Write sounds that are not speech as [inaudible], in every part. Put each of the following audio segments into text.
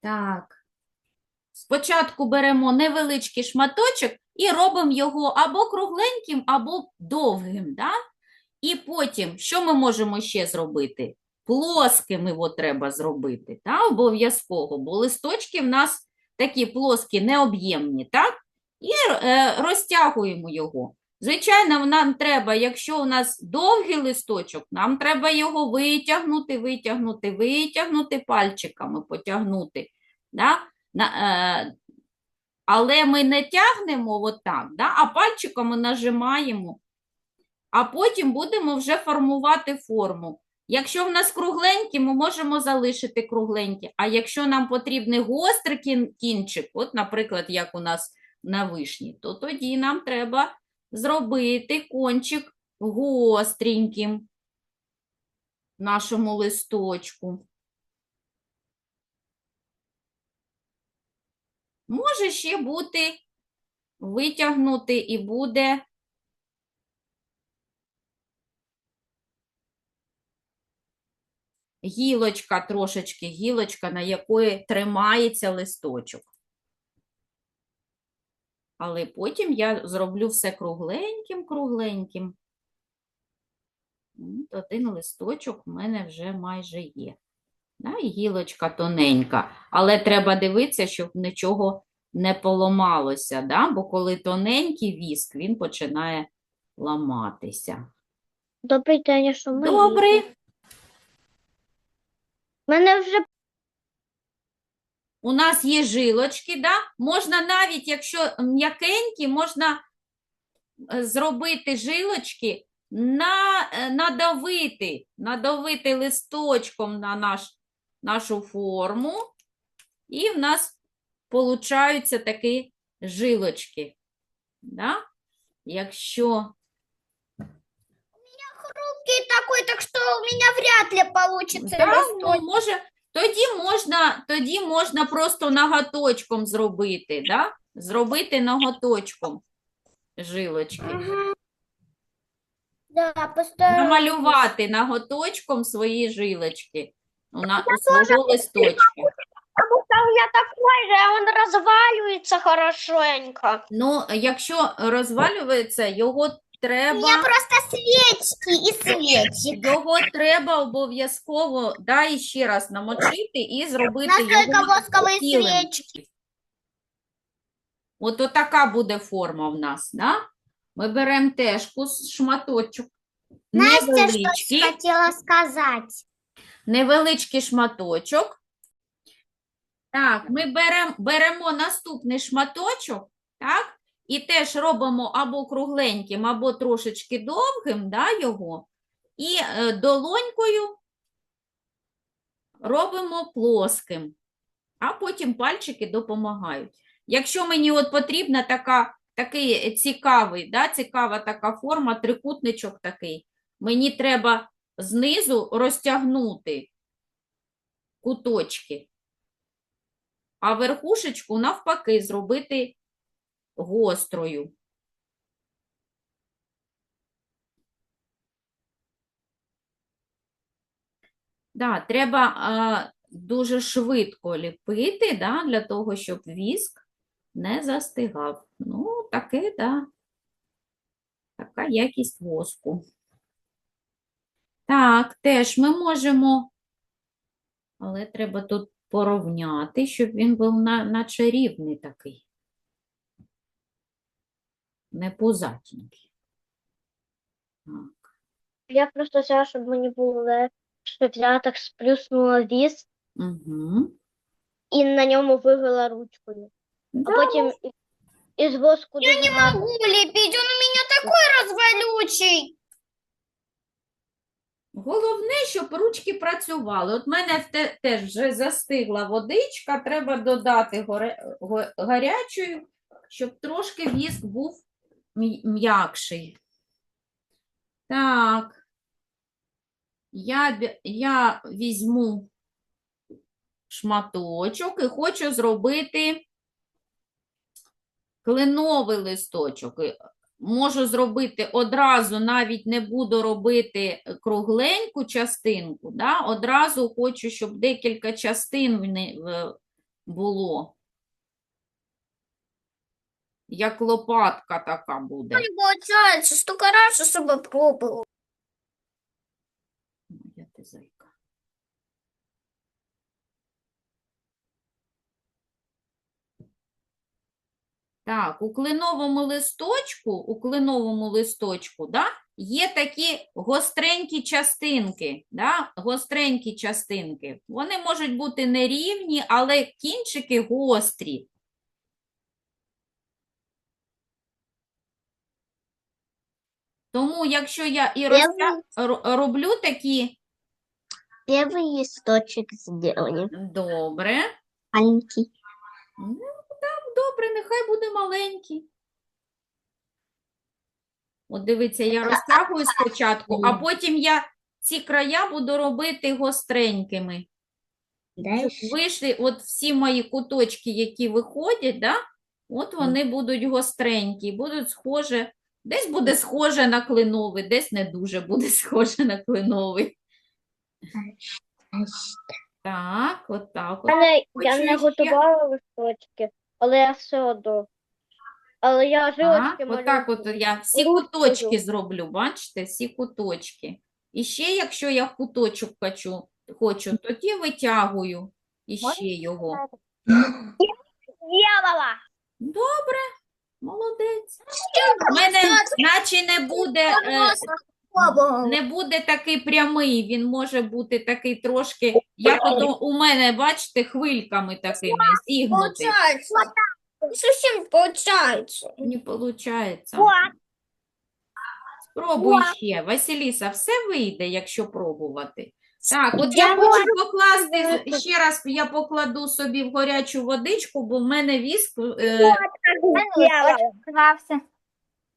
Так. Спочатку беремо невеличкий шматочок і робимо його або кругленьким, або довгим. Да? І потім, що ми можемо ще зробити? Плоским його треба зробити, да? обов'язково, бо листочки в нас такі плоскі, необ'ємні, так? І е, розтягуємо його. Звичайно, нам треба, якщо у нас довгий листочок, нам треба його витягнути, витягнути, витягнути, пальчиками потягнути. Да? Е, але ми не тягнемо отак, да? а пальчиками нажимаємо, а потім будемо вже формувати форму. Якщо в нас кругленькі, ми можемо залишити кругленькі, а якщо нам потрібний гострий кінчик, от, наприклад, як у нас на вишні, то тоді нам треба зробити кончик гостреньким нашому листочку. Може ще бути витягнути і буде гілочка трошечки, гілочка, на якої тримається листочок. Але потім я зроблю все кругленьким, кругленьким. От Один листочок в мене вже майже є. Да, і гілочка тоненька. Але треба дивитися, щоб нічого не поламалося, да? бо коли тоненький віск, він починає ламатися. Добрий день, що ми Добрий. їдемо? Мене вже У нас є жилочки, да? Можна навіть, якщо м'якенькі, можна е, зробити жилочки, на, е, надавити, надавити листочком на наш, нашу форму, і в нас получаються такі жилочки. Да? Якщо хрупкий такой, так что у меня вряд ли получится Да, ну, може, тоді можна, тоді можна просто ноготочком зробити, да? Зробити ноготочком жилочки. Мгм. Да, постараюсь. Намалювати ноготочком свої жилочки у, на, у свого листочка. Потому что у меня такой же, а он разваливается хорошенько. Ну, якщо розвалюється, його треба, просто свечки и свечик. його треба обов'язково, да, і ще раз намочити і зробити Настойка його воскової цілим. свічки. От отака буде форма в нас, да? Ми беремо теж кус шматочок. Невеличкий, хотела сказать. невеличкий шматочок. Так, ми беремо, беремо наступний шматочок, так? І теж робимо або кругленьким, або трошечки довгим, да, його. І е, долонькою робимо плоским, а потім пальчики допомагають. Якщо мені от потрібна така, такий цікавий, да, цікава така форма, трикутничок такий, мені треба знизу розтягнути куточки, а верхушечку навпаки зробити гострою. Да, треба дуже швидко ліпити, да, для того, щоб віск не застигав. Ну, таке, да. Така якість воску. Так, теж ми можемо, але треба тут порівняти, щоб він був на, наче рівний такий. Не пузатенький. Так. Я просто взяла, щоб мені було легше, щоб так сплюснула віз Угу. і на ньому вивела ручкою. А потім і- із воску Я не могу лепить, он у меня такой развалючий. Головне, щоб ручки працювали. От в мене в те- теж вже застигла водичка, треба додати горе- го- гарячою, щоб трошки віск був м'якший. Так, я, я візьму шматочок і хочу зробити кленовий листочок. Можу зробити одразу, навіть не буду робити кругленьку частинку, да? одразу хочу, щоб декілька частин було. Як лопатка така буде. Не получается, столько раз, чтобы пробовал. Моя ти зайка. Так, у кленовому листочку, у кленовому листочку, да, є такі гостренькі частинки, да, гостренькі частинки. Вони можуть бути нерівні, але кінчики гострі. Тому, якщо я і розтя... ро- роблю такі Первый листочек сделали. добре, Маленький. Ну, так, добре, нехай буде маленький. От дивіться, я розтягую спочатку, а потім я ці края буду робити гостренькими. Щоб вийшли от всі мої куточки, які виходять, да? от вони будуть гостренькі, будуть схоже, десь буде схоже на кленовий, десь не дуже буде [laughs] схоже на кленовий. Так, от так. От. Я, я не ще- готувала листочки, але я все одно. Але я Так, жилочки отак от я всі Ручкою. куточки зроблю, бачите, всі куточки. І ще, якщо я куточок хочу, хочу тоді витягую іще його. Добре, молодець. У мене наче не буде, е, не буде такий прямий, він може бути такий трошки, як ото у мене, бачите, хвильками такими зігнутий. Получается. Совсем получается. Не виходить. Спробуй ще. Василіса, все вийде, якщо пробувати. Так, от Я я хочу покласти, ще раз я покладу собі в гарячу водичку, бо в мене віск, е,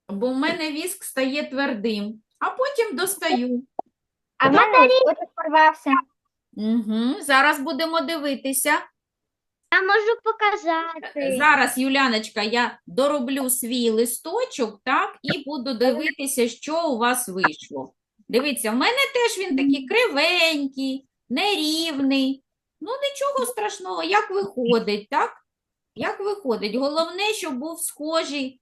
бо в мене віск стає твердим, а потім достаю. А в мене порвався. Угу. Зараз будемо дивитися. Я можу показати. Зараз, Юляночка, я дороблю свій листочок, так, і буду дивитися, що у вас вийшло. Дивіться, в мене теж він такий кривенький, нерівний. Ну, нічого страшного, як виходить, так? Як виходить? Головне, щоб був схожий.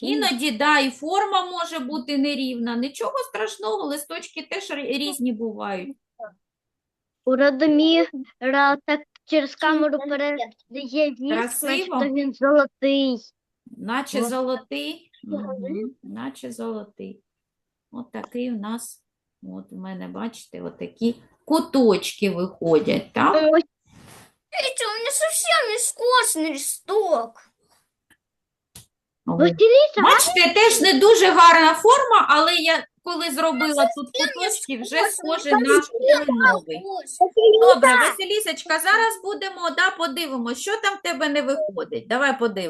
Іноді, да, і форма може бути нерівна. Нічого страшного, листочки теж різні бувають. У Радоміра так через камеру передає віск, Красиво. що він золотий. Наче золотий. Мгм. Наче золотий. От такий у нас, от у мене, бачите, от такі куточки виходять, так? Ось. Видите, у меня совсем не скошенный листок. От. Василиса, Бачите, теж не дуже гарна форма, але я коли зробила тут куточки, вже схоже на кленовий. Добре, Василісочка, зараз будемо, да, подивимося, що там в тебе не виходить. Давай подивимось.